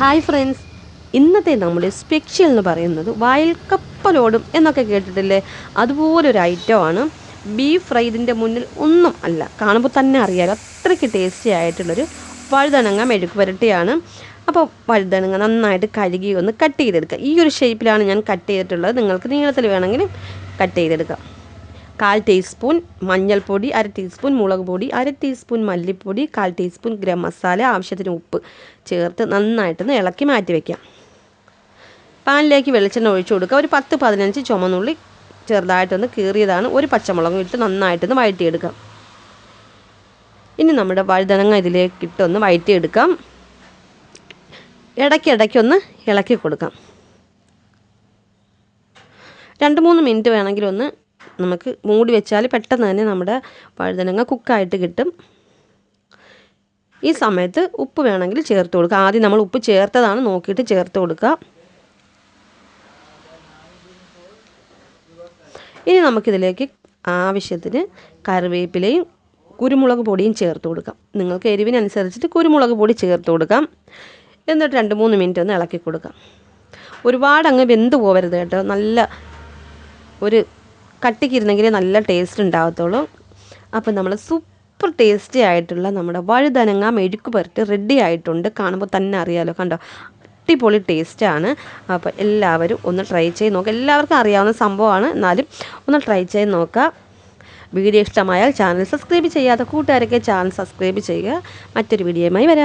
Hi friends ഇന്നത്തെ നമ്മുടെ special എന്ന് പറയുന്നത് വയൽക്കപ്പലോടും എന്നൊക്കെ കേട്ടിട്ടില്ലേ? അതുപോലൊരു ഐറ്റമാണ് ബീഫ് ഫ്രൈ ഇതിന്റെ മുന്നിൽ ഒന്നും അല്ല. കാണുമ്പോൾ തന്നെ അറിയാലോ അത്രയ്ക്ക് ടേസ്റ്റി ആയിട്ടുള്ളൊരു വഴുതനങ്ങ മെഴുക്ക് പുരട്ടിയാണ്. അപ്പോൾ വഴുതനങ്ങ നന്നായിട്ട് കഴുകി ഒന്ന് കട്ട് ചെയ്തെടുക്കുക. ഈ ഒരു ഷേപ്പിലാണ് ഞാൻ കട്ട് ചെയ്തിട്ടുള്ളത്. നിങ്ങൾക്ക് നീളത്തിൽ വേണമെങ്കിൽ കട്ട് ചെയ്തെടുക്കാം. കാൽ ടീസ്പൂൺ മഞ്ഞൾപ്പൊടി അര ടീസ്പൂൺ മുളക് പൊടി അര ടീസ്പൂൺ മല്ലിപ്പൊടി കാൽ ടീസ്പൂൺ ഗരം മസാല ആവശ്യത്തിന് ഉപ്പ്. ചേർത്ത് നന്നായിട്ടൊന്ന് ഇളക്കി മാറ്റി വയ്ക്കാം പാനിലേക്ക് വെളിച്ചെണ്ണ ഒഴിച്ചു കൊടുക്കുക. ഒരു പത്ത് പതിനഞ്ച് ചുമന്നുള്ളി ചെറുതായിട്ടൊന്ന് കീറിയതാണ്. ഒരു പച്ചമുളകും ഇട്ട് നന്നായിട്ടൊന്ന് വഴറ്റിയെടുക്കാം. ഇനി നമ്മുടെ വഴുതനങ്ങ ഇതിലേക്ക് ഇട്ടൊന്ന് വഴറ്റിയെടുക്കാം. ഇടയ്ക്കിടയ്ക്കൊന്ന് ഇളക്കി കൊടുക്കാം. രണ്ട് മൂന്ന് മിനിറ്റ് വേണമെങ്കിൽ ഒന്ന് നമുക്ക് മൂടി വെച്ചാൽ പെട്ടെന്ന് തന്നെ നമ്മുടെ വഴുതനങ്ങ കുക്കായിട്ട് കിട്ടും. ഈ സമയത്ത് ഉപ്പ് വേണമെങ്കിൽ ചേർത്ത് കൊടുക്കുക ആദ്യം നമ്മൾ ഉപ്പ് ചേർത്തതാണ് നോക്കിയിട്ട് ചേർത്ത് കൊടുക്കുക. ഇനി നമുക്കിതിലേക്ക് ആവശ്യത്തിന് കറിവേപ്പിലയും കുരുമുളക് പൊടിയും ചേർത്ത് കൊടുക്കാം. നിങ്ങൾക്ക് എരിവിനനുസരിച്ചിട്ട് കുരുമുളക് പൊടി ചേർത്ത് കൊടുക്കാം. എന്നിട്ട് രണ്ട് മൂന്ന് മിനിറ്റ് ഒന്ന് ഇളക്കി കൊടുക്കാം. ഒരുപാട് അങ്ങ് വെന്ത് പോകരുത് കേട്ടോ. നല്ല ഒരു കട്ടിക്കിരുന്നെങ്കിലേ നല്ല ടേസ്റ്റ് ഉണ്ടാകത്തുള്ളൂ അപ്പോൾ നമ്മൾ സൂപ്പർ ടേസ്റ്റി ആയിട്ടുള്ള നമ്മുടെ വഴുതനങ്ങ മെഴുക്ക് പുരട്ടി റെഡി ആയിട്ടുണ്ട്. കാണുമ്പോൾ തന്നെ അറിയാമല്ലോ കണ്ടോ? അടിപൊളി ടേസ്റ്റാണ് അപ്പോൾ എല്ലാവരും ഒന്ന് ട്രൈ ചെയ്ത് നോക്കുക എല്ലാവർക്കും അറിയാവുന്ന സംഭവമാണ്. എന്നാലും ഒന്ന് ട്രൈ ചെയ്ത് നോക്കുക. വീഡിയോ ഇഷ്ടമായാൽ ചാനൽ സബ്സ്ക്രൈബ് ചെയ്യാത്ത കൂട്ടുകാരൊക്കെ ചാനൽ സബ്സ്ക്രൈബ് ചെയ്യുക. മറ്റൊരു വീഡിയോയുമായി വരാം.